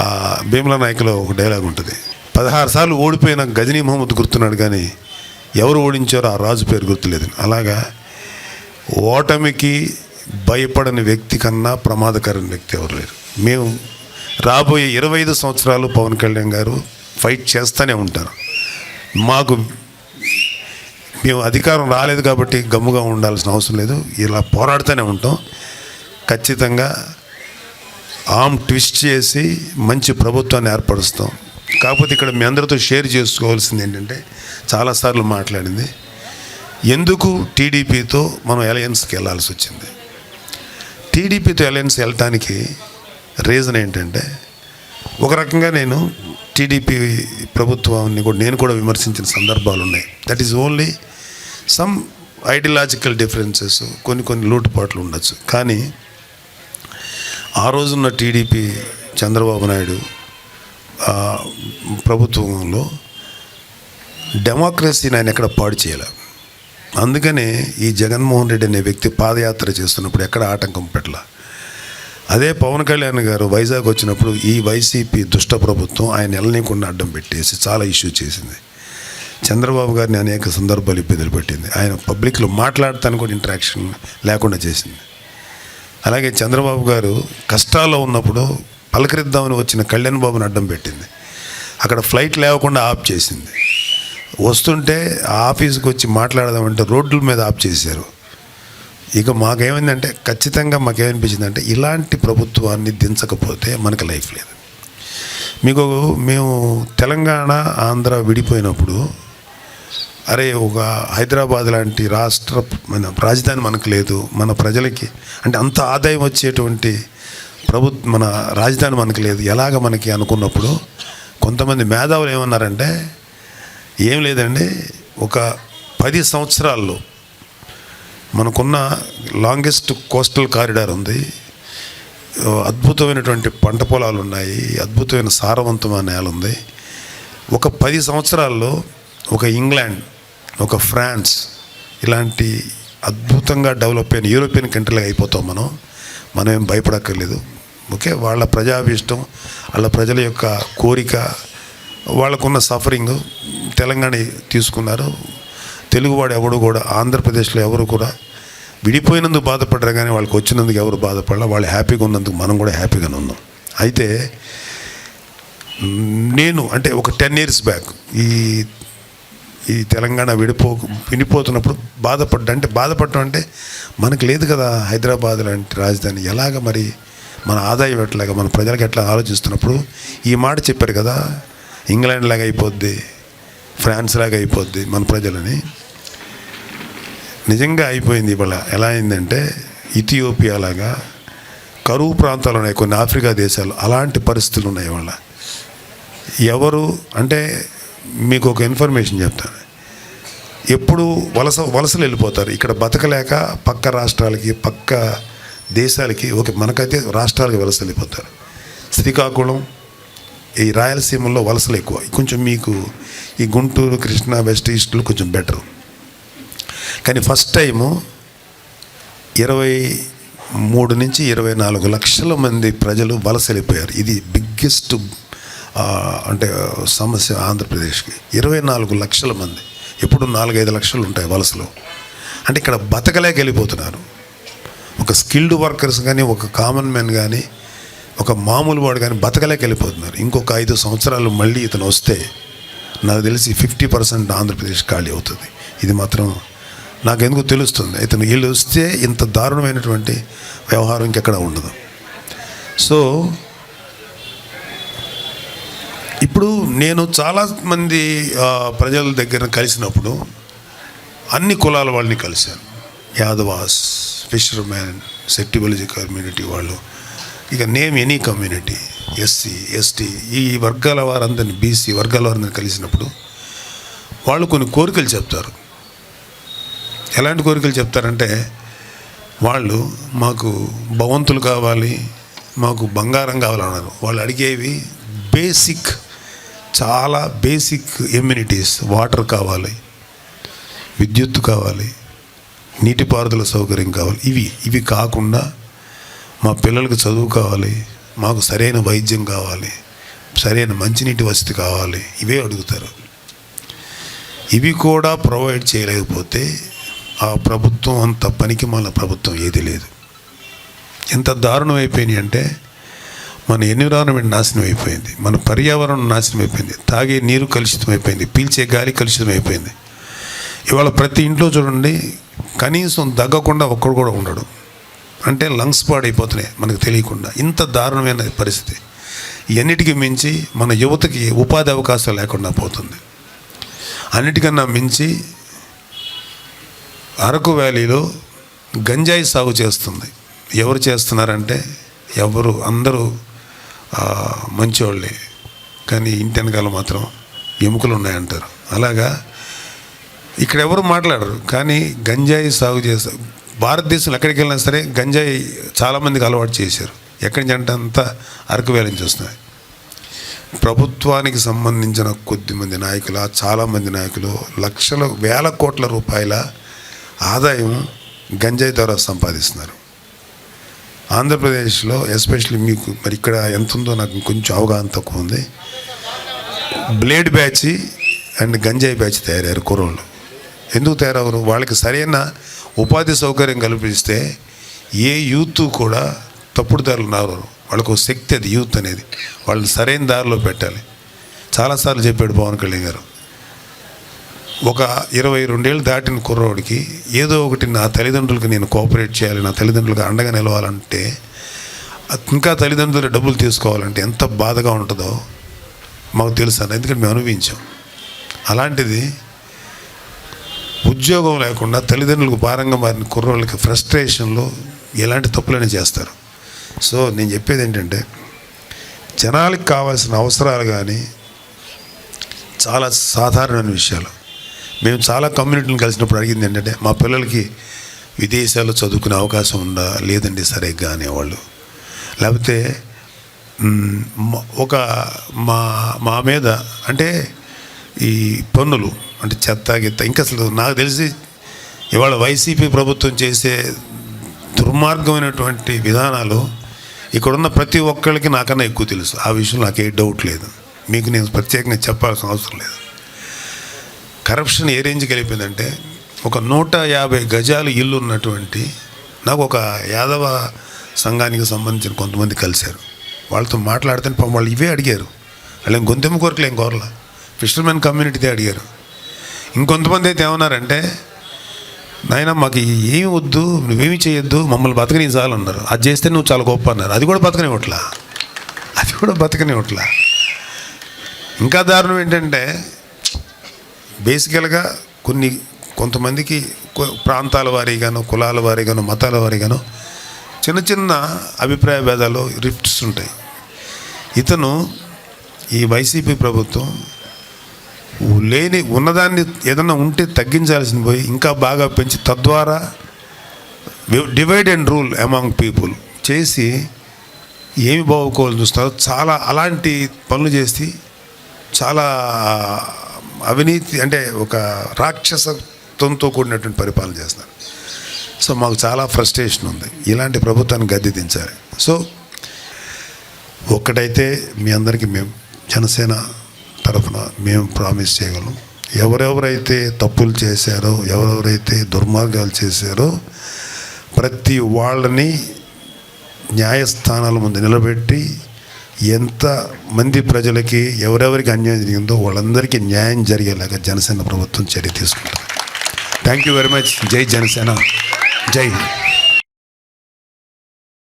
ఆ భీమలా నాయకులో ఒక డైలాగ్ ఉంటుంది. పదహారు సార్లు ఓడిపోయిన గజనీ మహమ్మద్ గుర్తున్నాడు కానీ ఎవరు ఓడించారో ఆ రాజు పేరు గుర్తులేదు. అలాగా ఓటమికి భయపడని వ్యక్తి కన్నా ప్రమాదకరమైన వ్యక్తి ఎవరు లేరు. మేము రాబోయే ఇరవై ఐదు సంవత్సరాలు పవన్ కళ్యాణ్ గారు ఫైట్ చేస్తూనే ఉంటారు. మాకు మేము అధికారం రాలేదు కాబట్టి గమ్ముగా ఉండాల్సిన అవసరం లేదు. ఇలా పోరాడుతూనే ఉంటాం. ఖచ్చితంగా ఆమ్ ట్విస్ట్ చేసి మంచి ప్రభుత్వాన్ని ఏర్పరుస్తాం. కాకపోతే ఇక్కడ మీ అందరితో షేర్ చేసుకోవాల్సింది ఏంటంటే చాలాసార్లు మాట్లాడింది. ఎందుకు టీడీపీతో మనం అలయన్స్కి వెళ్ళాల్సి వచ్చింది? టీడీపీతో అలయన్స్ వెళ్ళటానికి రీజన్ ఏంటంటే ఒక రకంగా నేను టీడీపీ ప్రభుత్వాన్ని కూడా నేను కూడా విమర్శించిన సందర్భాలు ఉన్నాయి. That is only some ideological differences కొన్ని కొన్ని లోటుపాట్లు ఉండొచ్చు. కానీ ఆ రోజున్న టీడీపీ చంద్రబాబు నాయుడు ప్రభుత్వంలో డెమోక్రసీని ఆయన ఎక్కడ పాడు చేయలే. అందుకనే ఈ జగన్మోహన్ రెడ్డి అనే వ్యక్తి పాదయాత్ర చేస్తున్నప్పుడు ఎక్కడ ఆటంకం పెట్టల. అదే పవన్ కళ్యాణ్ గారు వైజాగ్ వచ్చినప్పుడు ఈ వైసీపీ దుష్ట ప్రభుత్వం ఆయన వెళ్ళనీయకుండా అడ్డం పెట్టేసి చాలా ఇష్యూ చేసింది. చంద్రబాబు గారిని అనేక సందర్భాలు ఇబ్బందులు పెట్టింది. ఆయన పబ్లిక్లో మాట్లాడటానికి కూడా ఇంటరాక్షన్ లేకుండా చేసింది. అలాగే చంద్రబాబు గారు కష్టాల్లో ఉన్నప్పుడు పలకరిద్దామని వచ్చిన కళ్యాణ్ బాబుని అడ్డం పెట్టింది. అక్కడ ఫ్లైట్ లేవకుండా ఆఫ్ చేసింది. వస్తుంటే ఆ ఆఫీస్కి వచ్చి మాట్లాడదామంటే రోడ్ల మీద ఆఫ్ చేశారు. ఇక మాకేమైందంటే ఖచ్చితంగా మాకేమనిపించిందంటే ఇలాంటి ప్రభుత్వాన్ని దించకపోతే మనకి లైఫ్ లేదు. మీకు మేము తెలంగాణ ఆంధ్ర విడిపోయినప్పుడు అరే ఒక హైదరాబాద్ లాంటి రాష్ట్ర మన రాజధాని మనకు లేదు. మన ప్రజలకి అంటే అంత ఆదాయం వచ్చేటువంటి ప్రభుత్వ మన రాజధాని మనకు లేదు. ఎలాగ మనకి అనుకున్నప్పుడు కొంతమంది మేధావులు ఏమన్నారంటే ఏం లేదండి ఒక పది సంవత్సరాల్లో మనకున్న లాంగెస్ట్ కోస్టల్ కారిడార్ ఉంది. అద్భుతమైనటువంటి పంట పొలాలు ఉన్నాయి. అద్భుతమైన సారవంతమైన నేల ఉంది. ఒక పది సంవత్సరాల్లో ఒక ఇంగ్లాండ్ ఒక ఫ్రాన్స్ ఇలాంటి అద్భుతంగా డెవలప్ అయిన యూరోపియన్ కంట్రీలకు అయిపోతాం మనం. మనం ఏం భయపడక్కర్లేదు. ఓకే? వాళ్ళ ప్రజాభీష్టం వాళ్ళ ప్రజల యొక్క కోరిక వాళ్ళకున్న సఫరింగ్ తెలంగాణ తీసుకున్నారు. తెలుగువాడు ఎవడు కూడా ఆంధ్రప్రదేశ్లో ఎవరు కూడా విడిపోయినందుకు బాధపడరు కానీ వాళ్ళకి వచ్చినందుకు ఎవరు బాధపడలే. వాళ్ళు హ్యాపీగా ఉన్నందుకు మనం కూడా హ్యాపీగానే ఉన్నాం. అయితే నేను అంటే ఒక టెన్ ఇయర్స్ బ్యాక్ ఈ ఈ తెలంగాణ విడిపో విడిపోతున్నప్పుడు బాధపడ్డా అంటే బాధపడటం అంటే మనకు లేదు కదా హైదరాబాద్ లాంటి రాజధాని. ఎలాగ మరి మన ఆదాయం ఎట్లాగా మన ప్రజలకు ఎట్లా ఆలోచిస్తున్నప్పుడు ఈ మాట చెప్పారు కదా ఇంగ్లాండ్ లాగా అయిపోద్ది ఫ్రాన్స్ లాగా అయిపోద్ది మన ప్రజలని. నిజంగా అయిపోయింది ఇవాళ. ఎలా అయిందంటే ఇథియోపియా లాగా కరువు ప్రాంతాలు ఉన్నాయి కొన్ని ఆఫ్రికా దేశాలు. అలాంటి పరిస్థితులు ఉన్నాయి ఇవాళ. ఎవరు అంటే మీకు ఒక ఇన్ఫర్మేషన్ చెప్తాను. ఎప్పుడు వలస వలసలు వెళ్ళిపోతారు. ఇక్కడ బతకలేక పక్క రాష్ట్రాలకి పక్క దేశాలకి ఓకే మనకైతే రాష్ట్రాలకి వలస వెళ్ళిపోతారు. శ్రీకాకుళం ఈ రాయలసీమలో వలసలు ఎక్కువ. కొంచెం మీకు ఈ గుంటూరు కృష్ణా వెస్ట్ ఈస్ట్లో కొంచెం బెటర్ కానీ ఫస్ట్ టైము ఇరవై మూడు నుంచి ఇరవై నాలుగు లక్షల మంది ప్రజలు వలస వెళ్ళిపోయారు. ఇది బిగ్గెస్ట్ అంటే సమస్య ఆంధ్రప్రదేశ్కి. ఇరవై నాలుగు లక్షల మంది. ఎప్పుడు నాలుగైదు లక్షలు ఉంటాయి వలసలో. అంటే ఇక్కడ బతకలేక వెళ్ళిపోతున్నారు ఒక స్కిల్డ్ వర్కర్స్ కానీ ఒక కామన్ మ్యాన్ కానీ ఒక మామూలు వాడు కానీ బతకలేక వెళ్ళిపోతున్నారు ఇంకొక ఐదు సంవత్సరాలు మళ్ళీ ఇతను వస్తే నాకు తెలిసి ఫిఫ్టీ పర్సెంట్ ఆంధ్రప్రదేశ్ ఖాళీ అవుతుంది. ఇది మాత్రం నాకు ఎందుకు తెలుస్తుంది. ఇతను వీళ్ళు వస్తే ఇంత దారుణమైనటువంటి వ్యవహారం ఇంకెక్కడ ఉండదు. సో ఇప్పుడు నేను చాలా మంది ప్రజల దగ్గర కలిసినప్పుడు అన్ని కులాల వాళ్ళని కలిశాను. యాదవాస్ ఫిషర్మ్యాన్ సెట్టిబలిజీ కమ్యూనిటీ వాళ్ళు ఇక name any community SC ST ఈ వర్గాల వారందరిని బీసీ వర్గాల వారందరిని కలిసినప్పుడు వాళ్ళు కొన్ని కోరికలు చెప్తారు. ఎలాంటి కోరికలు చెప్తారంటే వాళ్ళు మాకు భవంతులు కావాలి మాకు బంగారం కావాలన్నారు. వాళ్ళు అడిగేవి బేసిక్ చాలా బేసిక్ ఎమ్యూనిటీస్ వాటర్ కావాలి విద్యుత్ కావాలి నీటిపారుదల సౌకర్యం కావాలి. ఇవి ఇవి కాకుండా మా పిల్లలకు చదువు కావాలి మాకు సరైన వైద్యం కావాలి సరైన మంచినీటి వసతి కావాలి ఇవే అడుగుతారు. ఇవి కూడా ప్రొవైడ్ చేయలేకపోతే ఆ ప్రభుత్వం అంత పనికి మన ప్రభుత్వం ఏది లేదు. ఎంత దారుణం అయిపోయినాయి అంటే మన ఎన్విరాన్మెంట్ నాశనం అయిపోయింది మన పర్యావరణం నాశనం అయిపోయింది తాగే నీరు కలుషితం అయిపోయింది పీల్చే గాలి కలుషితం అయిపోయింది ఇవాళ ప్రతి ఇంట్లో చూడండి కనీసం దగ్గకుండా ఒక్కడు కూడా ఉండడు. అంటే లంగ్స్ పాడైపోతున్నాయి మనకు తెలియకుండా. ఇంత దారుణమైన పరిస్థితి. ఎన్నిటికీ మించి మన యువతకి ఉపాధి అవకాశాలు లేకుండా పోతుంది. అన్నిటికన్నా మించి అరకు వ్యాలీలో గంజాయి సాగు చేస్తుంది. ఎవరు చేస్తున్నారంటే ఎవరు అందరూ మంచివాళ్ళే కానీ ఇంటి వెనకాల మాత్రం ఎముకలు ఉన్నాయంటారు. అలాగా? ఇక్కడ ఎవరు మాట్లాడరు. కానీ గంజాయి సాగు చేస్తారు భారతదేశంలో ఎక్కడికి వెళ్ళినా సరే గంజాయి చాలామందికి అలవాటు చేశారు. ఎక్కడి నుంచి అంటే అంతా అరకు వేలని చూస్తున్నాయి ప్రభుత్వానికి సంబంధించిన కొద్దిమంది నాయకుల చాలామంది నాయకులు లక్షల వేల కోట్ల రూపాయల ఆదాయం గంజాయి ద్వారా సంపాదిస్తున్నారు. ఆంధ్రప్రదేశ్లో ఎస్పెషల్లీ మీకు మరి ఇక్కడ ఎంత ఉందో నాకు కొంచెం అవగాహన తక్కువ ఉంది. బ్లేడ్ బ్యాచ్ అండ్ గంజాయి బ్యాచ్ తయారయ్యారు కుర్రోళ్ళు. ఎందుకు తయారవరు వాళ్ళకి సరైన ఉపాధి సౌకర్యం కల్పిస్తే ఏ యూత్ కూడా తప్పుడు దారులు నారు వాళ్ళకు ఒక శక్తి అది యూత్ అనేది. వాళ్ళని సరైన దారిలో పెట్టాలి. చాలాసార్లు చెప్పాడు పవన్ కళ్యాణ్ గారు ఒక ఇరవై రెండేళ్ళు దాటిన కుర్రోడికి ఏదో ఒకటి నా తల్లిదండ్రులకి నేను కోఆపరేట్ చేయాలి నా తల్లిదండ్రులకు అండగా నిలవాలంటే ఇంకా తల్లిదండ్రుల డబ్బులు తీసుకోవాలంటే ఎంత బాధగా ఉంటుందో మాకు తెలుసు అని ఎందుకంటే మేము అనుభవించాం. అలాంటిది ఉద్యోగం లేకుండా తల్లిదండ్రులకు భారంగా మారిన కుర్రోళ్ళకి ఫ్రస్ట్రేషన్లో ఎలాంటి తప్పులైనా చేస్తారు. సో నేను చెప్పేది ఏంటంటే జనాలకు కావాల్సిన అవసరాలు కానీ చాలా సాధారణమైన విషయాలు. మేము చాలా కమ్యూనిటీని కలిసినప్పుడు అడిగింది ఏంటంటే మా పిల్లలకి విదేశాల్లో చదువుకునే అవకాశం ఉందా? లేదండి సరిగ్గా అనేవాళ్ళు. లేకపోతే ఒక మా మా మీద అంటే ఈ పన్నులు అంటే చెత్త గిత్త ఇంకా అసలు నాకు తెలిసి ఇవాళ వైసీపీ ప్రభుత్వం చేసే దుర్మార్గమైనటువంటి విధానాలు ఇక్కడున్న ప్రతి ఒక్కరికి నాకన్నా ఎక్కువ తెలుసు. ఆ విషయం నాకు ఏ డౌట్ లేదు. మీకు నేను ప్రత్యేకంగా చెప్పాల్సిన అవసరం లేదు. కరప్షన్ ఏ రేంజ్కి వెళ్ళిపోయిందంటే ఒక నూట యాభై గజాలు ఇల్లు ఉన్నటువంటి నాకు ఒక యాదవ సంఘానికి సంబంధించిన కొంతమంది కలిశారు. వాళ్ళతో మాట్లాడితే పాపం వాళ్ళు ఇవే అడిగారు. వాళ్ళు ఏం గొంతెమ్మ కోరికలు ఏం కోరల? ఫిషర్మెన్ కమ్యూనిటీదే అడిగారు. ఇంకొంతమంది అయితే ఏమన్నారంటే నాయన మాకు ఏమి వద్దు నువ్వేమి చేయొద్దు మమ్మల్ని బతకని చాలు అన్నారు. అది చేస్తే నువ్వు చాలా గొప్ప అన్నారు. అది కూడా బతకనివ్వట్లా? అది కూడా బతకనివ్వట్లా? ఇంకా దారుణం ఏంటంటే బేసికల్గా కొన్ని కొంతమందికి ప్రాంతాల వారీగాను కులాల వారీగాను మతాల వారీగాను చిన్న చిన్న అభిప్రాయ భేదాలు రిఫ్ట్స్ ఉంటాయి. ఇతను ఈ వైసీపీ ప్రభుత్వం లేని ఉన్నదాన్ని ఏదన్నా ఉంటే తగ్గించాల్సింది పోయి ఇంకా బాగా పెంచి తద్వారా divide and rule among people చేసి ఏమి బాగోకోవాలని చూస్తారో చాలా అలాంటి పనులు చేసి చాలా అవినీతి అంటే ఒక రాక్షసత్వంతో కూడినటువంటి పరిపాలన చేస్తున్నారు. సో మాకు చాలా ఫ్రస్ట్రేషన్ ఉంది. ఇలాంటి ప్రభుత్వాన్ని గద్దె దించాలి. సో ఒక్కటైతే మీ అందరికీ మేము జనసేన తరఫున మేము ప్రామిస్ చేయగలం. ఎవరెవరైతే తప్పులు చేశారో ఎవరెవరైతే దుర్మార్గాలు చేశారో ప్రతి వాళ్ళని న్యాయస్థానాల ముందు నిలబెట్టి ఎంత మంది ప్రజలకి ఎవరెవరికి అన్యాయం జరిగిందో వాళ్ళందరికీ న్యాయం జరిగేలాగా జనసేన ప్రభుత్వం చర్య తీసుకుంటుంది. థ్యాంక్ యూ వెరీ మచ్ జై జనసేన. జై హింద్.